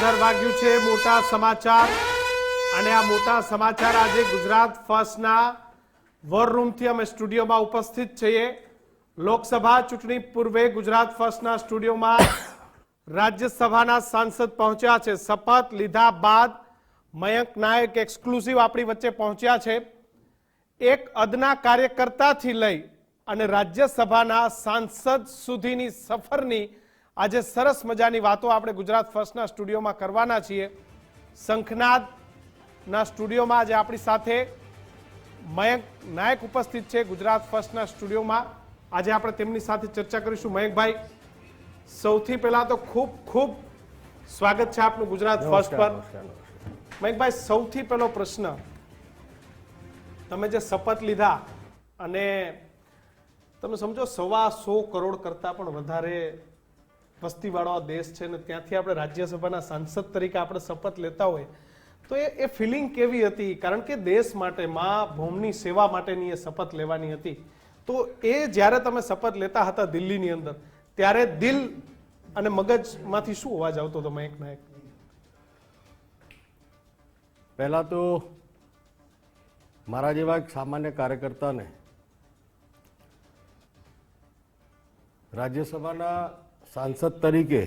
બજાર વાગ્યું છે, મોટા સમાચાર. અને આ મોટા સમાચાર આજે ગુજરાત ફર્સ્ટના વોર રૂમથી અમે સ્ટુડિયોમાં ઉપસ્થિત છીએ. લોકસભા ચૂંટણી પૂર્વે ગુજરાત ફર્સ્ટના સ્ટુડિયોમાં રાજ્યસભાના સાંસદ પહોંચ્યા છે. શપથ લીધા બાદ મયંક નાયક એક્સક્લુઝિવ આપણી વચ્ચે પહોંચ્યા છે. એક અદના કાર્યકર્તાથી લઈ અને રાજ્યસભાના સાંસદ સુધીની સફરની આજે સરસ મજાની વાતો આપણે ગુજરાત ફર્સ્ટના સ્ટુડિયોમાં કરવાના છીએ. શંખનાદના સ્ટુડિયોમાં આજે આપણી સાથે મયંક નાયક ઉપસ્થિત છે ગુજરાત ફર્સ્ટના સ્ટુડિયોમાં. આજે આપણે તેમની સાથે ચર્ચા કરીશું. મયંકભાઈ સૌથી પહેલાં તો ખૂબ ખૂબ સ્વાગત છે આપનું ગુજરાત ફર્સ્ટ પર. મયંકભાઈ સૌથી પહેલો પ્રશ્ન. તમે જે શપથ લીધા અને તમે સમજો સવા સો કરોડ કરતાં પણ વધારે વસ્તીવાળો દેશ છે ને ત્યાંથી આપણે રાજ્યસભાના સાંસદ તરીકે આપણે શપથ લેતા હોય, તો એ એ ફિલિંગ કેવી હતી? કારણ કે દેશ માટે, મા ભૌમની સેવા માટેની એ શપથ લેવાની હતી. તો એ જ્યારે તમે શપથ લેતા હતા દિલ્હીની અંદર, ત્યારે દિલ અને મગજમાંથી શું અવાજ આવતો હતો એક ના એક? પહેલાં તો મારા જેવા એક સામાન્ય કાર્યકર્તાને રાજ્યસભાના સાંસદ તરીકે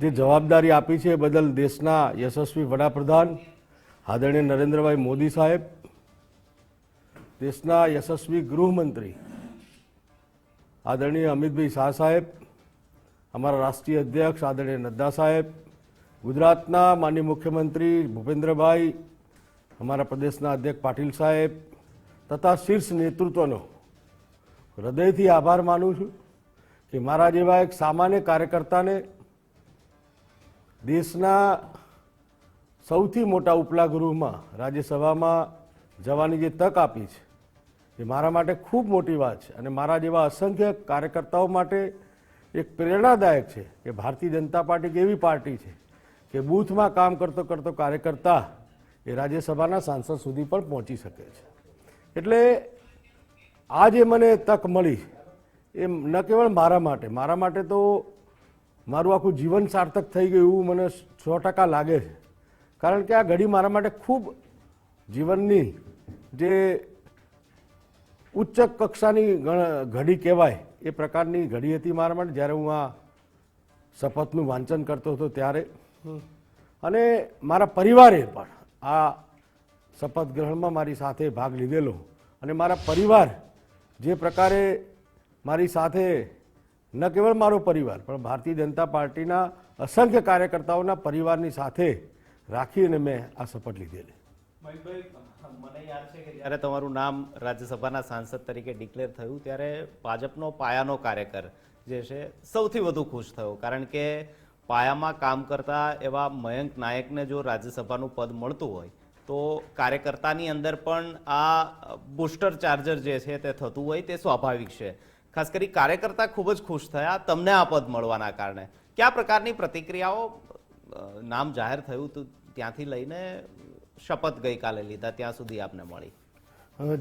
જે જવાબદારી આપી છે બદલ દેશના યશસ્વી વડાપ્રધાન આદરણીય નરેન્દ્રભાઈ મોદી સાહેબ, દેશના યશસ્વી ગૃહમંત્રી આદરણીય અમિતભાઈ શાહ સાહેબ, અમારા રાષ્ટ્રીય અધ્યક્ષ આદરણીય નડ્ડા સાહેબ, ગુજરાતના માનનીય મુખ્યમંત્રી ભૂપેન્દ્રભાઈ, અમારા પ્રદેશના અધ્યક્ષ પાટીલ સાહેબ તથા શીર્ષ નેતૃત્વનો હૃદયથી આભાર માનું છું. કે મારા જેવા એક સામાન્ય કાર્યકર્તાને દેશના સૌથી મોટા ઉપલા ગૃહમાં રાજ્યસભામાં જવાની જે તક આપી છે, એ મારા માટે ખૂબ મોટી વાત છે અને મારા જેવા અસંખ્ય કાર્યકર્તાઓ માટે એક પ્રેરણાદાયક છે કે ભારતીય જનતા પાર્ટી એક એવી પાર્ટી છે કે બૂથમાં કામ કરતો કરતો કાર્યકર્તા એ રાજ્યસભાના સાંસદ સુધી પણ પહોંચી શકે છે. એટલે આજે મને તક મળી એ ન કેવળ મારા માટે મારા માટે તો મારું આખું જીવન સાર્થક થઈ ગયું એવું મને સો ટકા લાગે છે. કારણ કે આ ઘડી મારા માટે ખૂબ જીવનની જે ઉચ્ચ કક્ષાની ઘડી કહેવાય, એ પ્રકારની ઘડી હતી મારા માટે. જ્યારે હું આ શપથનું વાંચન કરતો હતો ત્યારે. અને મારા પરિવારે પણ આ શપથ ગ્રહણમાં મારી સાથે ભાગ લીધેલો. અને મારા પરિવાર જે પ્રકારે મારી સાથે ન કેવળ મારો પરિવાર, પણ ભારતીય જનતા પાર્ટીના અસંખ્ય કાર્યકર્તાઓના પરિવારની સાથે રાખી અને મેં આ શપથ લીધેલી. મને યાદ છે કે જ્યારે તમારું નામ રાજ્યસભાના સાંસદ તરીકે ડિક્લેર થયું, ત્યારે ભાજપનો પાયાનો કાર્યકર જે છે, સૌથી વધુ ખુશ થયો. કારણ કે પાયામાં કામ કરતા એવા મયંક નાયકને જો રાજ્યસભાનું પદ મળતું હોય, તો કાર્યકર્તાની અંદર પણ આ બુસ્ટર ચાર્જર જે છે, તે થતું હોય, તે સ્વાભાવિક છે. ખાસ કરી કાર્યકર્તા ખૂબ જ ખુશ થયા, તમને આ પદ મળવાના કારણે. કયા પ્રકારની પ્રતિક્રિયાઓ નામ જાહેર થયું હતું ત્યાંથી લઈને શપથ ગઈકાલે લીધા, ત્યાં સુધી આપને મળી?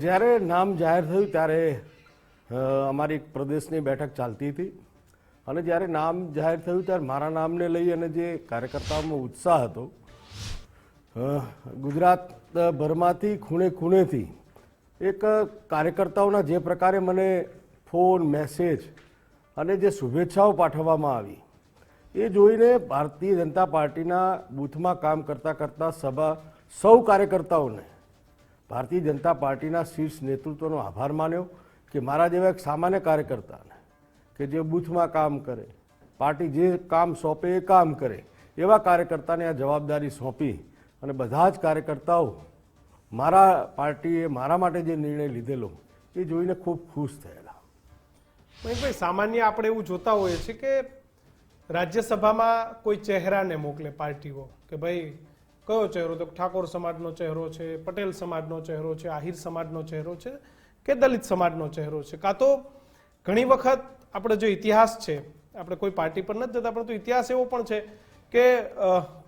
જ્યારે નામ જાહેર થયું ત્યારે અમારી એક પ્રદેશની બેઠક ચાલતી હતી. અને જ્યારે નામ જાહેર થયું ત્યારે મારા નામને લઈ અને જે કાર્યકર્તાઓમાં ઉત્સાહ હતો ગુજરાત ગુજરાતભરમાંથી ખૂણે ખૂણેથી એક કાર્યકર્તાઓના જે પ્રકારે મને ફોન, મેસેજ અને જે શુભેચ્છાઓ પાઠવવામાં આવી, એ જોઈને ભારતીય જનતા પાર્ટીના બૂથમાં કામ કરતા કરતા સભા, સૌ કાર્યકર્તાઓને ભારતીય જનતા પાર્ટીના શીર્ષ નેતૃત્વનો આભાર માન્યો કે મારા જેવા એક સામાન્ય કાર્યકર્તાને કે જે બૂથમાં કામ કરે, પાર્ટી જે કામ સોંપે એ કામ કરે, એવા કાર્યકર્તાને આ જવાબદારી સોંપી અને બધા જ કાર્યકર્તાઓ મારા પાર્ટીએ મારા માટે જે નિર્ણય લીધેલો, એ જોઈને ખૂબ ખુશ થયેલા મયંકભાઈ સામાન્ય આપણે એવું જોતા હોઈએ છીએ કે રાજ્યસભામાં કોઈ ચહેરાને મોકલે પાર્ટીઓ કે ભાઈ, કયો ચહેરો? તો ઠાકોર સમાજનો ચહેરો છે, પટેલ સમાજનો ચહેરો છે, આહિર સમાજનો ચહેરો છે કે દલિત સમાજનો ચહેરો છે? કાં તો ઘણી વખત આપણે જો ઇતિહાસ છે, આપણે કોઈ પાર્ટી પર નથી જતા, પરંતુ ઇતિહાસ એવો પણ છે કે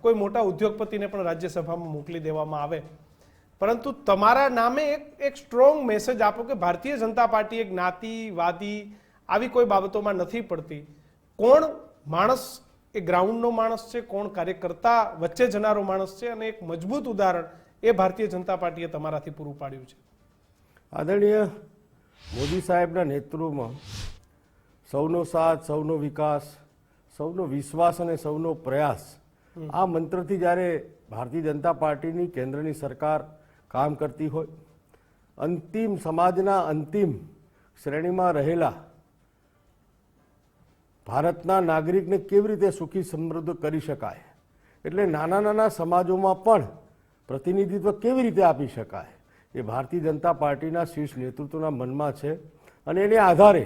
કોઈ મોટા ઉદ્યોગપતિને પણ રાજ્યસભામાં મોકલી દેવામાં આવે. પરંતુ તમારા નામે એક એક સ્ટ્રોંગ મેસેજ આપો કે ભારતીય જનતા પાર્ટી એક જ્ઞાતિવાદી આવી કોઈ બાબતોમાં નથી પડતી. કોણ માણસ એ ગ્રાઉન્ડનો માણસ છે કોણ કાર્યકર્તા વચ્ચે જનારો માણસ છે અને એક મજબૂત ઉદાહરણ એ ભારતીય જનતા પાર્ટીએ તમારાથી પૂરું પાડ્યું છે. આદરણીય મોદી સાહેબના નેતૃત્વમાં સૌનો સાથ સૌનો વિકાસ સૌનો વિશ્વાસ અને સૌનો પ્રયાસ આ મંત્રથી જ્યારે ભારતીય જનતા પાર્ટીની કેન્દ્રની સરકાર કામ કરતી હોય અંતિમ સમાજના અંતિમ શ્રેણીમાં રહેલા ભારતના નાગરિકને કેવી રીતે સુખી સમૃદ્ધ કરી શકાય? એટલે નાના નાના સમાજોમાં પણ પ્રતિનિધિત્વ કેવી રીતે આપી શકાય? એ ભારતીય જનતા પાર્ટીના શીર્ષ નેતૃત્વના મનમાં છે અને એને આધારે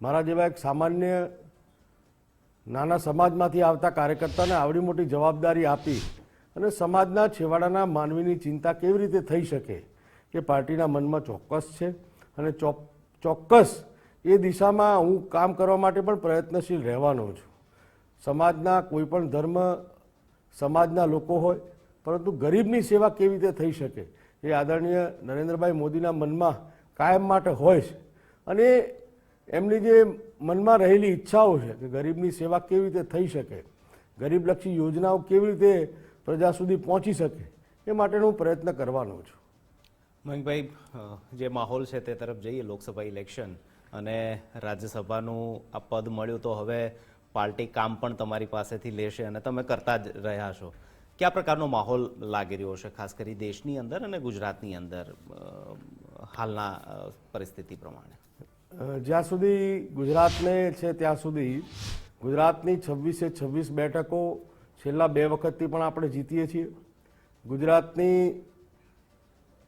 મારા જેવા એક સામાન્ય નાના સમાજમાંથી આવતા કાર્યકર્તાને આવડી મોટી જવાબદારી આપી અને સમાજના છેવાડાના માનવીની ચિંતા કેવી રીતે થઈ શકે એ પાર્ટીના મનમાં ચોક્કસ છે અને ચોક્કસ એ દિશામાં હું કામ કરવા માટે પણ પ્રયત્નશીલ રહેવાનો છું. સમાજના કોઈપણ ધર્મ, સમાજના લોકો હોય, પરંતુ ગરીબની સેવા કેવી રીતે થઈ શકે એ આદરણીય નરેન્દ્રભાઈ મોદીના મનમાં કાયમ માટે હોય છે. અને એમની જે મનમાં રહેલી ઈચ્છાઓ છે કે ગરીબની સેવા કેવી રીતે થઈ શકે, ગરીબલક્ષી યોજનાઓ કેવી રીતે પ્રજા સુધી પહોંચી શકે, એ માટેનો હું પ્રયત્ન કરવાનો છું. મયંકભાઈ જે માહોલ છે તે તરફ જઈએ લોકસભા ઇલેક્શન. અને રાજ્યસભાનું આ પદ મળ્યું તો હવે પાર્ટી કામ પણ તમારી પાસેથી લેશે અને તમે કરતા જ રહ્યા છો. કયા પ્રકારનો માહોલ લાગી રહ્યો છે, ખાસ કરી દેશની અંદર અને ગુજરાતની અંદર હાલના પરિસ્થિતિ પ્રમાણે? જ્યાં સુધી ગુજરાતને છે ત્યાં સુધી ગુજરાતની છવ્વીસે છવ્વીસ બેઠકો છેલ્લા બે વખતથી પણ આપણે જીતીએ છીએ. ગુજરાતની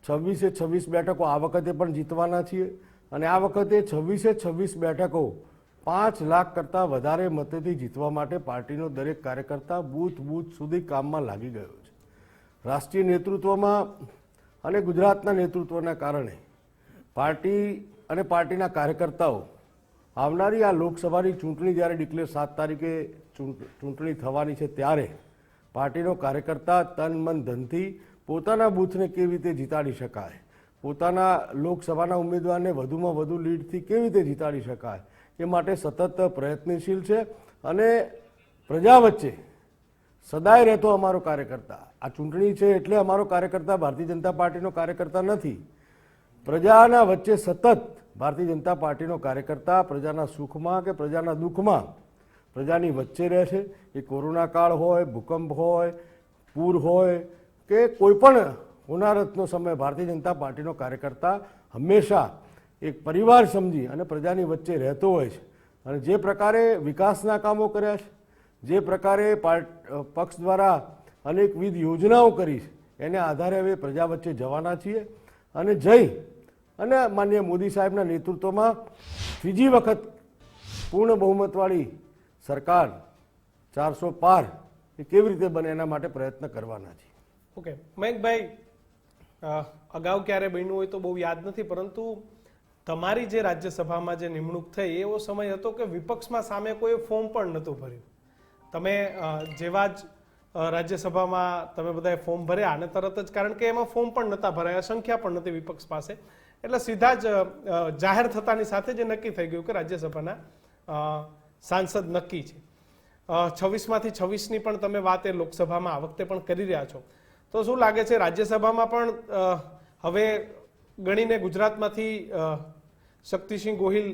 છવ્વીસે છવ્વીસ બેઠકો આ વખતે પણ જીતવાના છીએ. અને આ વખતે છવ્વીસે છવ્વીસ બેઠકો પાંચ લાખ કરતાં વધારે મતેથી જીતવા માટે પાર્ટીનો દરેક કાર્યકર્તા બૂથ બૂથ સુધી કામમાં લાગી ગયો છે. રાષ્ટ્રીય નેતૃત્વમાં અને ગુજરાતના નેતૃત્વના કારણે પાર્ટી અને પાર્ટીના કાર્યકર્તાઓ આવનારી આ લોકસભાની ચૂંટણી જ્યારે ડિક્લેર સાત તારીખે ચૂંટ- ચૂંટણી થવાની છે ત્યારે પાર્ટીનો કાર્યકર્તા તન મન ધનથી પોતાના બૂથને કેવી રીતે જીતાડી શકાય પોતાના લોકસભાના ઉમેદવારને વધુમાં વધુ લીડથી કેવી રીતે જીતાડી શકાય? એ માટે સતત પ્રયત્નશીલ છે અને પ્રજા વચ્ચે સદાય રહેતો અમારો કાર્યકર્તા. આ ચૂંટણી છે એટલે અમારો કાર્યકર્તા ભારતીય જનતા પાર્ટીનો કાર્યકર્તા નથી. પ્રજાના વચ્ચે સતત ભારતીય જનતા પાર્ટીનો કાર્યકર્તા પ્રજાના સુખમાં કે પ્રજાના દુઃખમાં પ્રજાની વચ્ચે રહે છે. એ કોરોના કાળ હોય, ભૂકંપ હોય, પૂર હોય કે કોઈ પણ હોનારતનો સમય ભારતીય જનતા પાર્ટીનો કાર્યકર્તા હંમેશા એક પરિવાર સમજી અને પ્રજાની વચ્ચે રહેતો હોય છે. અને જે પ્રકારે વિકાસના કામો કર્યા છે, જે પ્રકારે પક્ષ દ્વારા અનેકવિધ યોજનાઓ કરી છે, એને આધારે હવે પ્રજા વચ્ચે જવાના છીએ. અને જઈ અને માન્ય મોદી સાહેબના નેતૃત્વમાં ત્રીજી વખત પૂર્ણ બહુમતવાળી સરકાર ચારસો પાર એ કેવી રીતે બને એના માટે પ્રયત્ન કરવાના છે ઓકે. મયંકભાઈ અગાઉ ક્યારે બન્યું હોય તો બહુ યાદ નથી, પરંતુ તમારી જે રાજ્યસભામાં જે નિમણૂક થઈ, એવો સમય હતો કે વિપક્ષમાં સામે કોઈ ફોર્મ પણ નહોતું ભર્યું. તમે જેવા જ રાજ્યસભામાં તમે બધાએ ફોર્મ ભર્યા અને તરત જ, કારણ કે એમાં ફોર્મ પણ નહોતા ભરાયા, સંખ્યા પણ નહોતી વિપક્ષ પાસે. એટલે સીધા જ જાહેર થતાની સાથે જે નક્કી થઈ ગયું કે રાજ્યસભાના સાંસદ નક્કી છે. છવ્વીસમાંથી છવ્વીસની પણ તમે વાત એ લોકસભામાં આ વખતે પણ કરી રહ્યા છો. તો શું લાગે છે રાજ્યસભામાં પણ હવે ગણીને ગુજરાતમાંથી શક્તિસિંહ ગોહિલ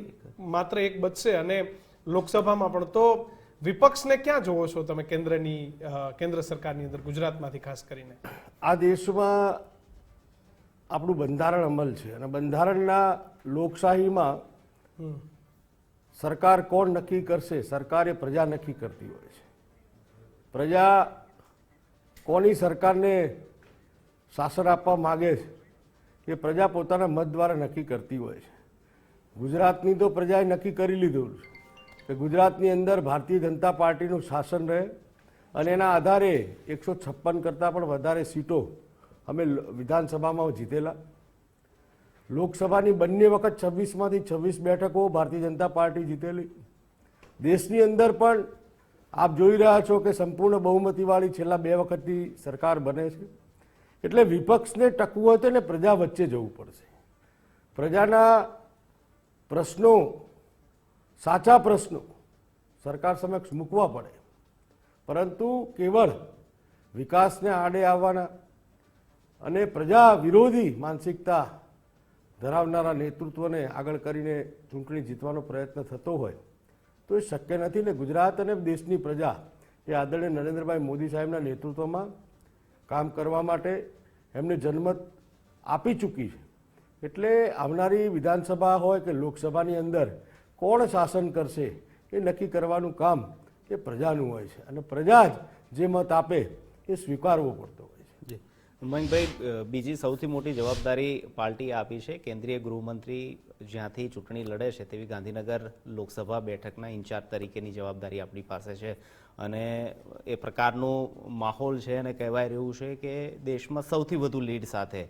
માત્ર એક બચશે અને લોકસભામાં પણ. તો વિપક્ષને ક્યાં જોવો છો તમે કેન્દ્રની કેન્દ્ર સરકારની અંદર ગુજરાતમાંથી ખાસ કરીને? આ દેશમાં આપણું બંધારણ અમલ છે અને બંધારણના લોકશાહીમાં સરકાર કોણ નક્કી કરશે? સરકાર એ પ્રજા નક્કી કરતી હોય છે. પ્રજા કોની સરકારને શાસન આપવા માગે છે? એ પ્રજા પોતાના મત દ્વારા નક્કી કરતી હોય છે. ગુજરાતની તો પ્રજાએ નક્કી કરી લીધું કે ગુજરાતની અંદર ભારતીય જનતા પાર્ટીનું શાસન રહે અને એના આધારે એકસો છપ્પન કરતાં પણ વધારે સીટો અમે વિધાનસભામાં જીતેલા. લોકસભાની બંને વખત છવ્વીસમાંથી છવ્વીસ બેઠકો ભારતીય જનતા પાર્ટી જીતેલી. દેશની અંદર પણ આપ જોઈ રહ્યા છો કે સંપૂર્ણ બહુમતીવાળી છેલ્લા બે વખતથી સરકાર બને છે. એટલે વિપક્ષને ટકવું હોય તો પ્રજા વચ્ચે જવું પડશે. પ્રજાના પ્રશ્નો, સાચા પ્રશ્નો સરકાર સમક્ષ મૂકવા પડે. પરંતુ કેવળ વિકાસને આડે આવવાના અને પ્રજા વિરોધી માનસિકતા ધરાવનારા નેતૃત્વને આગળ કરીને ચૂંટણી જીતવાનો પ્રયત્ન થતો હોય તો એ શક્ય નથી ને ગુજરાત અને દેશની પ્રજા એ આદરણીય નરેન્દ્રભાઈ મોદી સાહેબના નેતૃત્વમાં કામ કરવા માટે એમને જન્મત આપી ચૂકી છે. એટલે આવનારી વિધાનસભા હોય કે લોકસભાની અંદર કોણ શાસન કરશે એ નક્કી કરવાનું કામ એ પ્રજાનું હોય છે. અને પ્રજા જ જે મત આપે એ સ્વીકારવો પડતો હોય મયંકભાઈ બીજી સૌથી મોટી જવાબદારી પાર્ટી આપી છે. કેન્દ્રીય ગૃહમંત્રી જ્યાંથી ચૂંટણી લડે છે તેવી ગાંધીનગર લોકસભા બેઠકના ઇન્ચાર્જ તરીકેની જવાબદારી આપણી પાસે છે. અને એ પ્રકારનું માહોલ છે અને કહેવાય રહ્યું છે કે દેશમાં સૌથી વધુ લીડ સાથે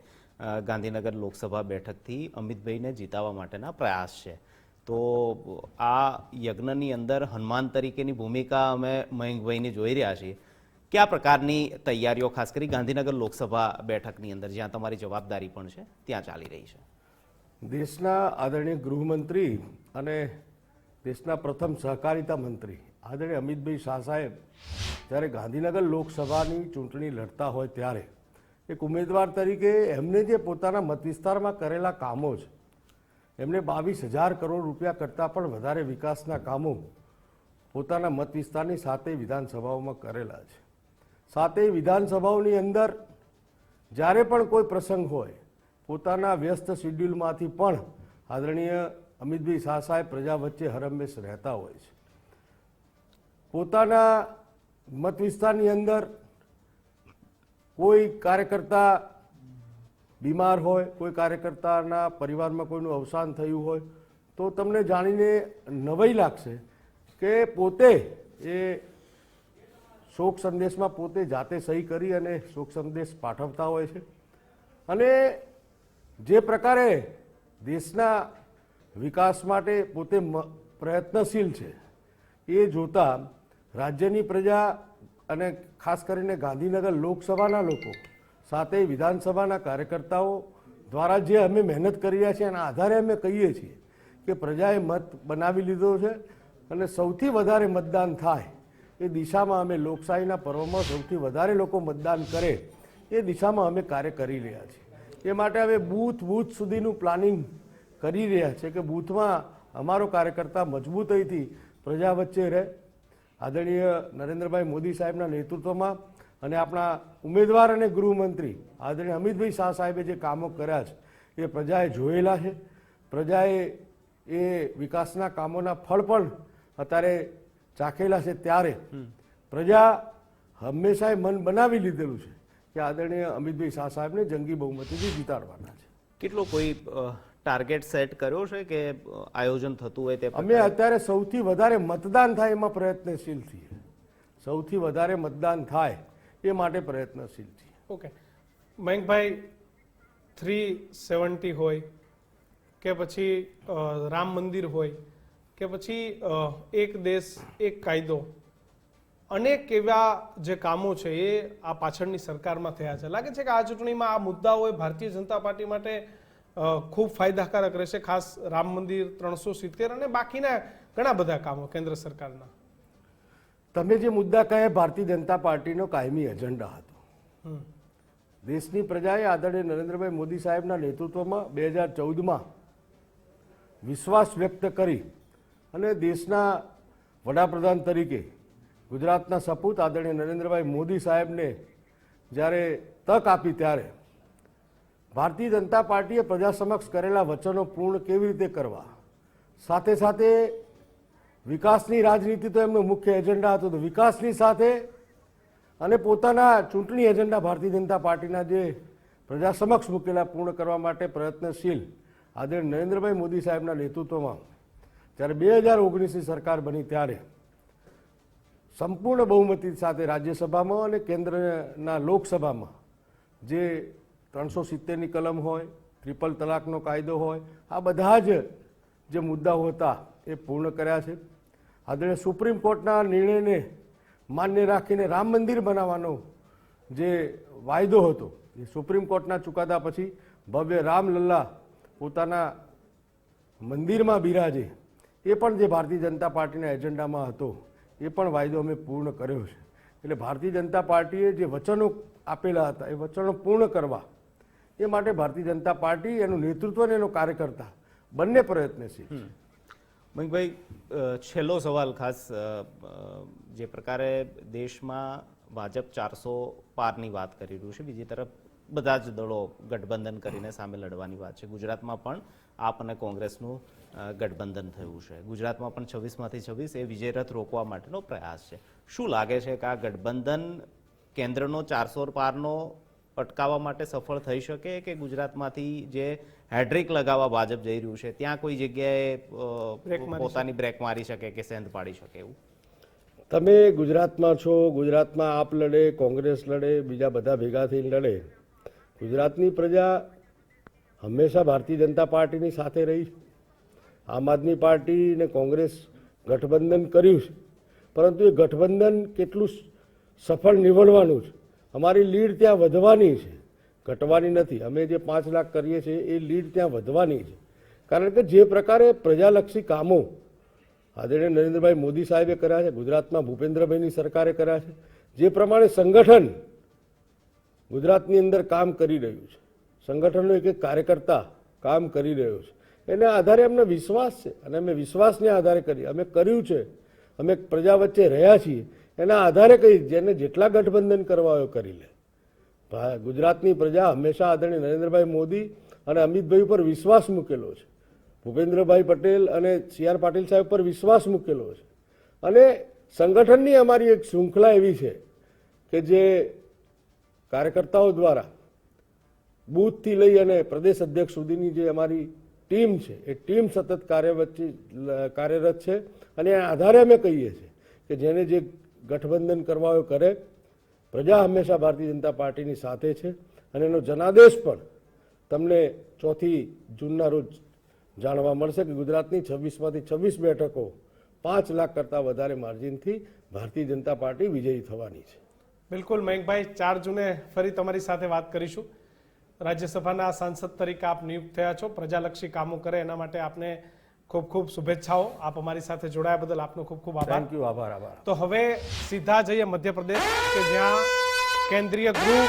ગાંધીનગર લોકસભા બેઠકથી અમિતભાઈને જીતાવા માટેના પ્રયાસ છે. તો આ યજ્ઞની અંદર હનુમાન તરીકેની ભૂમિકા અમે મયંકભાઈની જોઈ રહ્યા છીએ. કયા પ્રકારની તૈયારીઓ, ખાસ કરી ગાંધીનગર લોકસભા બેઠકની અંદર, જ્યાં તમારી જવાબદારી પણ છે, ત્યાં ચાલી રહી છે? દેશના આદરણીય ગૃહમંત્રી અને દેશના પ્રથમ સહકારિતા મંત્રી આદરણીય અમિતભાઈ શાહ સાહેબ, જ્યારે ગાંધીનગર લોકસભાની ચૂંટણી લડતા હોય ત્યારે, એક ઉમેદવાર તરીકે એમને જે પોતાના મત વિસ્તારમાં કરેલા કામો છે એમને બાવીસ હજાર કરોડ રૂપિયા કરતાં પણ વધારે વિકાસના કામો પોતાના મત વિસ્તારની સાતે વિધાનસભાઓમાં કરેલા છે. સાતે વિધાનસભાઓની અંદર જ્યારે પણ કોઈ પ્રસંગ હોય, પોતાના વ્યસ્ત શિડ્યુલમાંથી પણ આદરણીય અમિતભાઈ શાહ સાહેબ પ્રજા વચ્ચે હરહંમેશ રહેતા હોય છે. પોતાના મત વિસ્તારની અંદર કોઈ કાર્યકર્તા બીમાર હોય, કોઈ કાર્યકર્તાના પરિવારમાં કોઈનું અવસાન થયું હોય, તો તમને જાણીને નવાઈ લાગશે કે પોતે એ શોક સંદેશમાં પોતે જાતે સહી કરી અને શોક સંદેશ પાઠવતા હોય છે. અને જે પ્રકારે દેશના વિકાસ માટે પોતે પ્રયત્નશીલ છે, એ જોતા રાજ્યની પ્રજા અને ખાસ કરીને ગાંધીનગર લોકસભાના લોકો સાથે વિધાનસભાના કાર્યકર્તાઓ દ્વારા જે અમે મહેનત કરી રહ્યા છીએ એના આધારે અમે કહીએ છીએ કે પ્રજાએ મત બનાવી લીધો છે અને સૌથી વધારે મતદાન થાય એ દિશામાં અમે લોકશાહીના પર્વમાં સૌથી વધારે લોકો મતદાન કરે, એ દિશામાં અમે કાર્ય કરી રહ્યા છીએ. એ માટે હવે બૂથ બૂથ સુધીનું પ્લાનિંગ કરી રહ્યા છે કે બૂથમાં અમારો કાર્યકર્તા મજબૂતાઈથી પ્રજા વચ્ચે રહે. આદરણીય નરેન્દ્રભાઈ મોદી સાહેબના નેતૃત્વમાં અને આપણા ઉમેદવાર અને ગૃહમંત્રી આદરણીય અમિતભાઈ શાહ સાહેબે જે કામો કર્યા છે, એ પ્રજાએ જોયેલા છે. પ્રજાએ એ વિકાસના કામોના ફળ પણ અત્યારે ચાખેલા છે ત્યારે પ્રજા હંમેશા એ મન બનાવી લીધેલું છે કે આદરણીય અમિતભાઈ શાહ સાહેબને જંગી બહુમતીથી જીતાડવાના છે. કેટલો કોઈ ટાર્ગેટ સેટ કર્યો છે કે આયોજન થતું હોય તે અમે અત્યારે સૌથી વધારે મતદાન થાય એમાં પ્રયત્નશીલ છીએ. સૌથી વધારે મતદાન થાય એ માટે પ્રયત્નશીલ છીએ. ઓકે. મયંકભાઈ થ્રી સેવન્ટી હોય કે પછી રામ મંદિર હોય કે પછી એક દેશ એક કાયદો અનેક એવા જે કામો છે એ આ પાછળની સરકારમાં થયા છે. લાગે છે કે આ ચૂંટણીમાં આ મુદ્દાઓ એ ભારતીય જનતા પાર્ટી માટે ખૂબ ફાયદાકારક રહેશે ખાસ રામ મંદિર ત્રણસો સિત્તેર અને બાકીના ઘણા બધા કામો કેન્દ્ર સરકારના. તમે જે મુદ્દા કહે ભારતીય જનતા પાર્ટીનો કાયમી એજન્ડા હતો. દેશની પ્રજાએ આદરણીય નરેન્દ્રભાઈ મોદી સાહેબના નેતૃત્વમાં બે હજાર ચૌદમાં વિશ્વાસ વ્યક્ત કરી અને દેશના વડાપ્રધાન તરીકે ગુજરાતના સપૂત આદરણીય નરેન્દ્રભાઈ મોદી સાહેબને જ્યારે તક આપી ત્યારે ભારતીય જનતા પાર્ટીએ પ્રજા સમક્ષ કરેલા વચનો પૂર્ણ કેવી રીતે કરવા? સાથે સાથે વિકાસની રાજનીતિ તો એમનો મુખ્ય એજન્ડા હતો. તો વિકાસની સાથે અને પોતાના ચૂંટણી એજન્ડા ભારતીય જનતા પાર્ટીના જે પ્રજા સમક્ષ મૂકેલા પૂર્ણ કરવા માટે પ્રયત્નશીલ આદરણીય નરેન્દ્રભાઈ મોદી સાહેબના નેતૃત્વમાં જ્યારે બે હજાર ઓગણીસની સરકાર બની ત્યારે સંપૂર્ણ બહુમતી સાથે રાજ્યસભામાં અને કેન્દ્રના લોકસભામાં જે ત્રણસો સિત્તેરની કલમ હોય ટ્રિપલ તલાકનો કાયદો હોય, આ બધા જ જે મુદ્દાઓ હતા એ પૂર્ણ કર્યા છે. આદરણીય સુપ્રીમ કોર્ટના નિર્ણયને માન્ય રાખીને રામ મંદિર બનાવવાનો જે વાયદો હતો એ સુપ્રીમ કોર્ટના ચુકાદા પછી ભવ્ય રામલલ્લા પોતાના મંદિરમાં બિરાજે. એ પણ જે ભારતીય જનતા પાર્ટીના એજન્ડામાં હતો, એ પણ વાયદો અમે પૂર્ણ કર્યો છે. એટલે ભારતીય જનતા પાર્ટીએ જે વચનો આપેલા હતા, એ વચનો પૂર્ણ કરવા, એ માટે ભારતીય જનતા પાર્ટી એનું નેતૃત્વ અને એનો કાર્યકર્તા બંને પ્રયત્નશીલ છે. છેલ્લો સવાલ ખાસ જે પ્રકારે દેશમાં ભાજપ ચારસો પારની વાત કરી રહ્યું છે, બીજી તરફ બધા જ દળો ગઠબંધન કરીને સામે લડવાની વાત છે. ગુજરાતમાં પણ આપ અને કોંગ્રેસનું ગઠબંધન થયું છે. ગુજરાતમાં પણ છવ્વીસમાંથી છવ્વીસ એ વિજય રથ રોકવા માટેનો પ્રયાસ છે. શું લાગે છે કે આ ગઠબંધન કેન્દ્રનો ચારસો પારનો અટકાવવા માટે સફળ થઈ શકે કે ગુજરાતમાંથી જે હેડ્રિક લગાવવા ભાજપ જઈ રહ્યું છે ત્યાં કોઈ જગ્યાએ પોતાની બ્રેક મારી શકે કે સેન્ધ પાડી શકે એવું? તમે ગુજરાતમાં છો ગુજરાતમાં આપ લડે કોંગ્રેસ લડે બીજા બધા ભેગા થઈને લડે. ગુજરાતની પ્રજા હંમેશા ભારતીય જનતા પાર્ટીની સાથે રહી આમ આદમી પાર્ટી ને કોંગ્રેસ ગઠબંધન કર્યું છે. પરંતુ એ ગઠબંધન કેટલું સફળ નીવડવાનું છે. અમારી લીડ ત્યાં વધવાની છે. ઘટવાની નથી. અમે જે પાંચ લાખ કરીએ છીએ, એ લીડ ત્યાં વધવાની છે. કારણ કે જે પ્રકારે પ્રજાલક્ષી કામો આદરણીય નરેન્દ્રભાઈ મોદી સાહેબે કર્યા છે, ગુજરાતમાં ભૂપેન્દ્રભાઈની સરકારે કર્યા છે, જે પ્રમાણે સંગઠન ગુજરાતની અંદર કામ કરી રહ્યું છે. સંગઠનનો એક એક કાર્યકર્તા કામ કરી રહ્યો છે. એના આધારે અમને વિશ્વાસ છે અને અમે વિશ્વાસને આધારે કરી, અમે કર્યું છે. અમે પ્રજા વચ્ચે રહ્યા છીએ. એના આધારે કહી જેને જેટલા ગઠબંધન કરવા હોય કરી લે. ગુજરાતની પ્રજા હંમેશા આદરણીય નરેન્દ્રભાઈ મોદી અને અમિતભાઈ ઉપર વિશ્વાસ મૂકેલો છે. ભૂપેન્દ્રભાઈ પટેલ અને સી આર પાટીલ સાહેબ પર વિશ્વાસ મૂકેલો છે. અને સંગઠનની અમારી એક શૃંખલા એવી છે કે જે કાર્યકર્તાઓ દ્વારા બૂથથી લઈ અને પ્રદેશ અધ્યક્ષ સુધીની જે અમારી ટીમ છે, એ ટીમ સતત કાર્ય વચ્ચે કાર્યરત છે અને એના આધારે અમે કહીએ છીએ કે જેને જે ગઠબંધન કરવાયો કરે, પ્રજા હંમેશા ભારતીય જનતા પાર્ટીની સાથે છે અને એનો જનાદેશ પણ તમને ચોથી જૂનના રોજ જાણવા મળશે કે ગુજરાતની છવ્વીસમાંથી છવ્વીસ બેઠકો પાંચ લાખ કરતાં વધારે માર્જિનથી ભારતીય જનતા પાર્ટી વિજયી થવાની છે. બિલકુલ મયંકભાઈ ચાર જૂને ફરી તમારી સાથે વાત કરીશું. રાજ્યસભાના સાંસદ તરીકે આપ નિયુક્ત થયા છો. પ્રજાલક્ષી કામો કરે એના માટે આપને ખૂબ ખૂબ શુભેચ્છાઓ. આપ અમારી સાથે જોડાયા બદલ આપનો ખૂબ ખૂબ આભાર. થેન્ક યુ આભાર આભાર. તો હવે સીધા જઈએ મધ્યપ્રદેશ કે જ્યાં કેન્દ્રીય ગૃહ